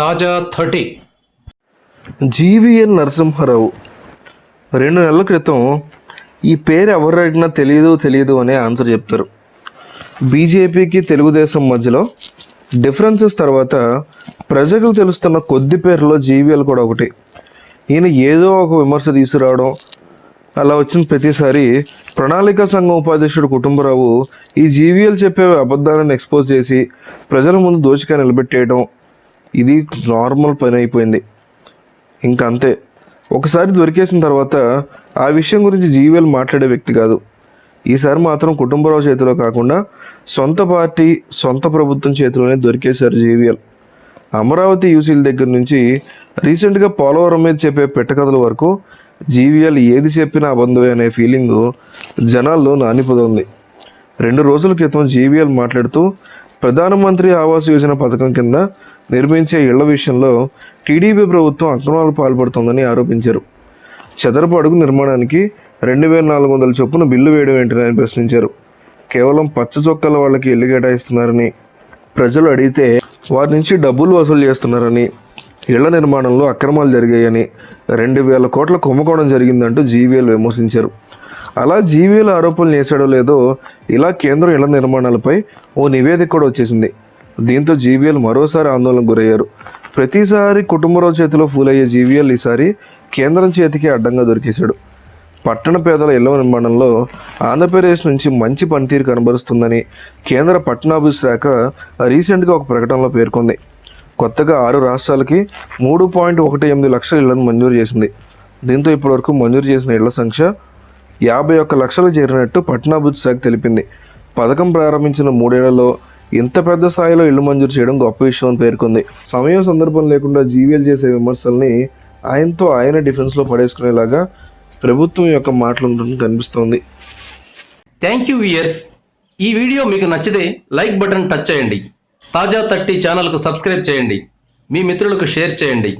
తాజా thirty. GVN Narasimha Rao రెండు నెలల క్రితం ఈ పేరు ఎవరు అడిగినా తెలియదు తెలియదు అనే ఆన్సర్ చెప్తారు. బీజేపీకి తెలుగుదేశం మధ్యలో డిఫరెన్సెస్ తర్వాత ప్రజలకు తెలుస్తున్న కొద్ది పేర్లో జీవీఎల్ కూడా ఒకటి. ఈయన ఏదో ఒక విమర్శ తీసుకురావడం అలా వచ్చిన ప్రతిసారి ప్రణాళిక సంఘం ఉపాధ్యక్షుడు కుటుంబరావు ఈ జీవీఎల్ చెప్పే అబద్ధాలను ఎక్స్పోజ్ చేసి ప్రజల ముందు దోచిగా నిలబెట్టేయడం ఇది నార్మల్ పని అయిపోయింది. ఇంకా అంతే. ఒకసారి దొరికేసిన తర్వాత ఆ విషయం గురించి జీవీఎల్ మాట్లాడే వ్యక్తి కాదు. ఈసారి మాత్రం కుటుంబరావు చేతిలో కాకుండా సొంత పార్టీ సొంత ప్రభుత్వం చేతిలోనే దొరికేశారు జీవీఎల్ అమరావతి యూసీల దగ్గర నుంచి రీసెంట్గా పోలవరం మీద చెప్పే పెట్టకథల వరకు జీవీఎల్ ఏది చెప్పినా అబంధమే అనే ఫీలింగ్ జనాల్లో నానిపోతుంది రెండు రోజుల క్రితం జీవీఎల్ మాట్లాడుతూ ప్రధానమంత్రి ఆవాస్ యోజన పథకం కింద నిర్మించే ఇళ్ళ విషయంలో టీడీపీ ప్రభుత్వం అక్రమాలు పాల్పడుతోందని ఆరోపించారు. చదరపు అడుగు నిర్మాణానికి రెండు వేల నాలుగు వందల చొప్పున బిల్లు వేయడం ఏంటని ఆయన ప్రశ్నించారు. కేవలం పచ్చ చొక్కాల వాళ్ళకి ఇల్లు కేటాయిస్తున్నారని ప్రజలు అడిగితే వారి నుంచి డబ్బులు వసూలు చేస్తున్నారని ఇళ్ళ నిర్మాణంలో అక్రమాలు జరిగాయని రెండు వేల కోట్ల కుంభకోణం జరిగిందంటూ జీవీఎల్ విమర్శించారు. అలా జీవీఎల్ ఆరోపణలు చేశాడో లేదో ఇలా కేంద్రం ఇళ్ళ నిర్మాణాలపై ఓ నివేదిక కూడా వచ్చేసింది. దీంతో జీవీఎల్ మరోసారి ఆందోళనకు గురయ్యారు. ప్రతిసారి కుటుంబరావు చేతిలో ఫూల్ అయ్యే జీవీఎల్ ఈసారి కేంద్రం చేతికి అడ్డంగా దొరికేశాడు. పట్టణ పేదల ఇళ్ళ నిర్మాణంలో ఆంధ్రప్రదేశ్ నుంచి మంచి పనితీరు కనబరుస్తుందని కేంద్ర పట్టణాభివృద్ధి శాఖ రీసెంట్గా ఒక ప్రకటనలో పేర్కొంది. కొత్తగా ఆరు రాష్ట్రాలకి మూడు పాయింట్ ఒకటి ఎనిమిది లక్షల ఇళ్ళను మంజూరు చేసింది. దీంతో ఇప్పటివరకు మంజూరు చేసిన ఇళ్ళ సంఖ్య యాభై ఒక్క లక్షలు చేరినట్టు పట్టణాభివృద్ధి శాఖ తెలిపింది. పథకం ప్రారంభించిన మూడేళ్ళలో ఇంత పెద్ద స్థాయిలో ఇల్లు మంజూరు చేయడం గొప్ప విషయం అని పేర్కొంది. సమయం సందర్భం లేకుండా జీవీఎల్ చేసే విమర్శల్ని ఆయనతో ఆయన డిఫెన్స్లో పడేసుకునేలాగా ప్రభుత్వం యొక్క మాటలు కనిపిస్తోంది. థ్యాంక్ యూ ఇయర్స్ ఈ వీడియో మీకు నచ్చితే లైక్ బటన్ టచ్ చేయండి. తాజా థర్టీ ఛానల్కు సబ్స్క్రైబ్ చేయండి. మీ మిత్రులకు షేర్ చేయండి.